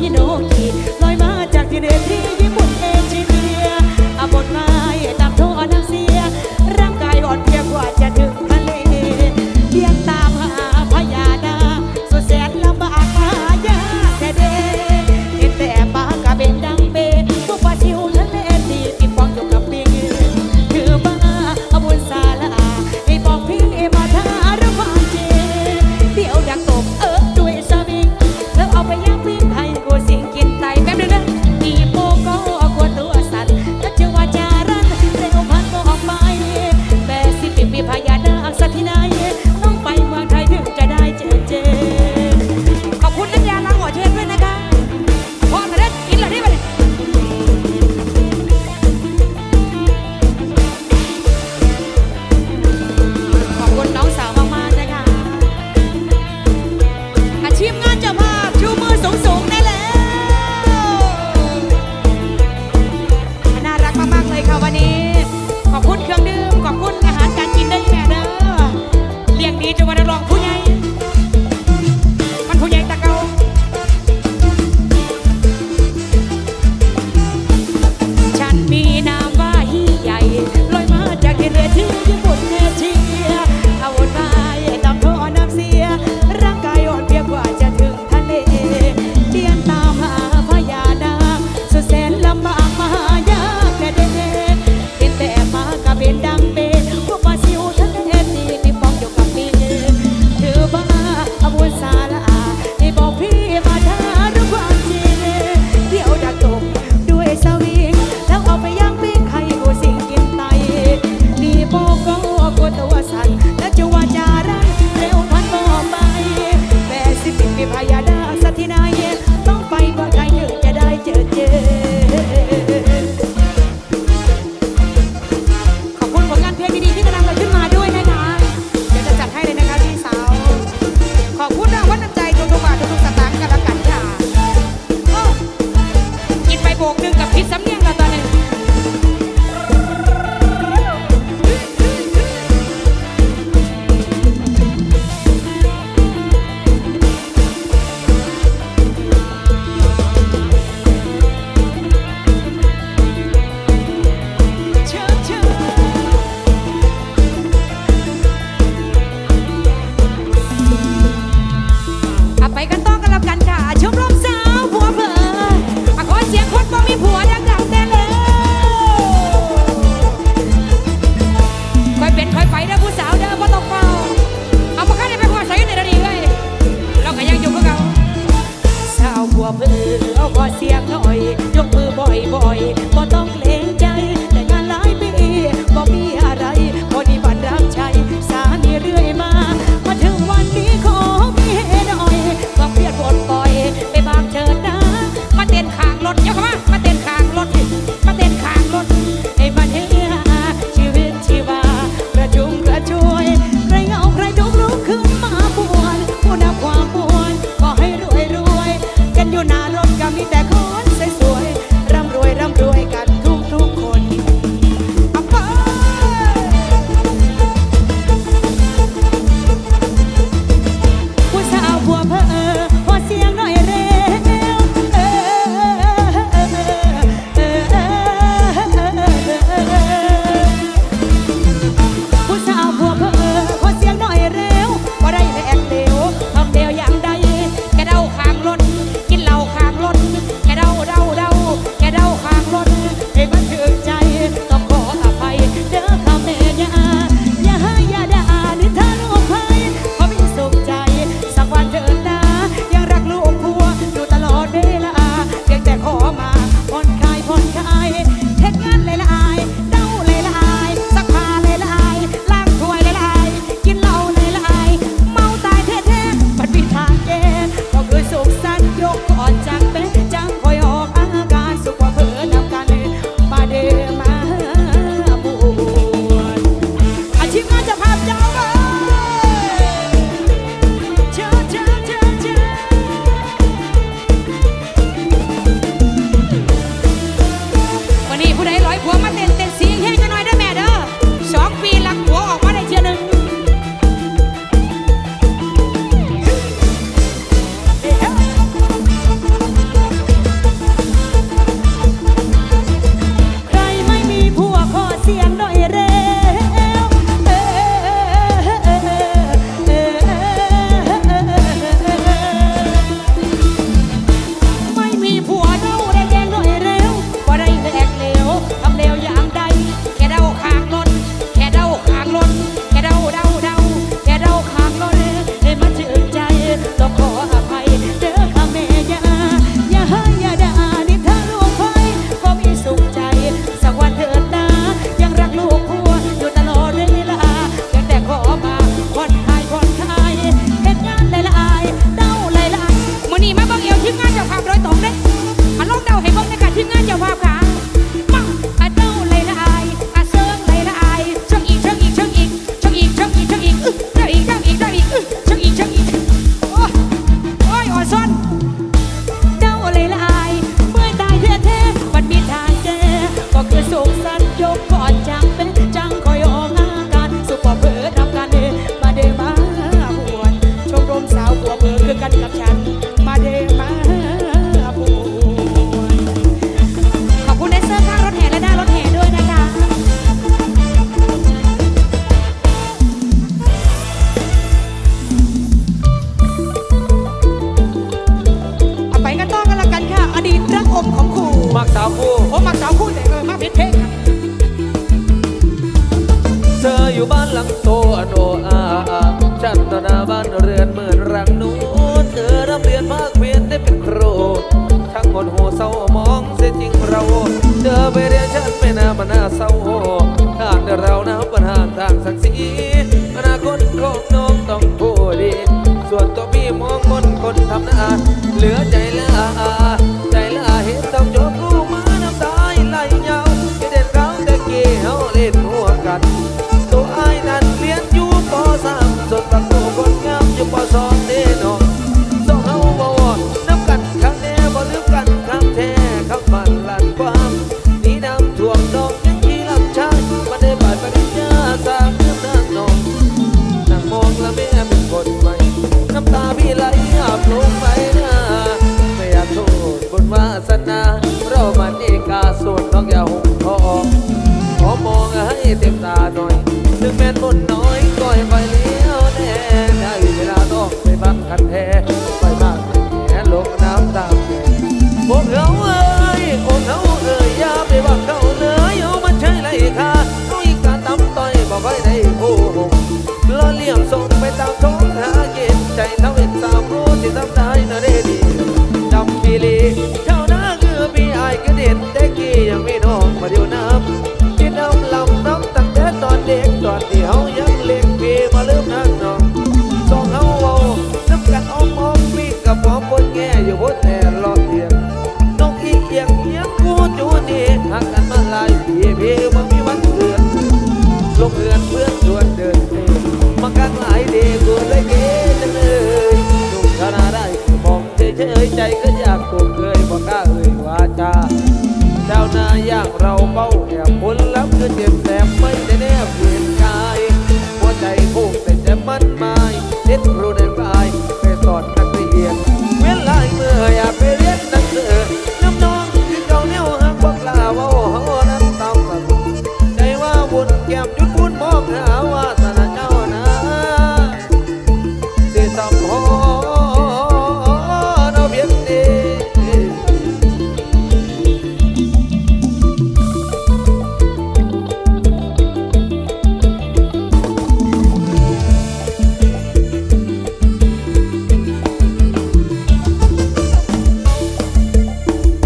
าม nửa đêm ถึงแม่นบนน้อยก้อยไปเลี้ยวแน่ได้เวลาต้องไปบังคันแท้ไปมากแหนลงน้ำตามโอ้เขาเอ้ยโอ้เขาเอ้ยอย่าไปบังเขาเลยเอามันใช่ไรค่ะต้องอีกการตำต่อยบ่ไว้ในโอ้โหล้อเลี่ยมส่งไปตามท้องหาเย็นใจเท่าเอ็นสามรู้ที่ทำได้นะเรดีดำปีลีเท่าหน้าคือปีไอ้กระเด็ด เราเฝ้าแอบคนลับคือเจ็บแต่ไม่ได้แน่เปลี่ยนกายหัวใจพุ่งแต่จมันหมายเด็ดรู้ในกายไปสอนนักเรียนเวลาเมื่ออยากไปเรียนนังสือน้ำน้องคือเจ้าเนวหักบอกลาว่าโอ้โหน้ำตาสั่นใจว่าบุญแก้มยุดบุญมองหา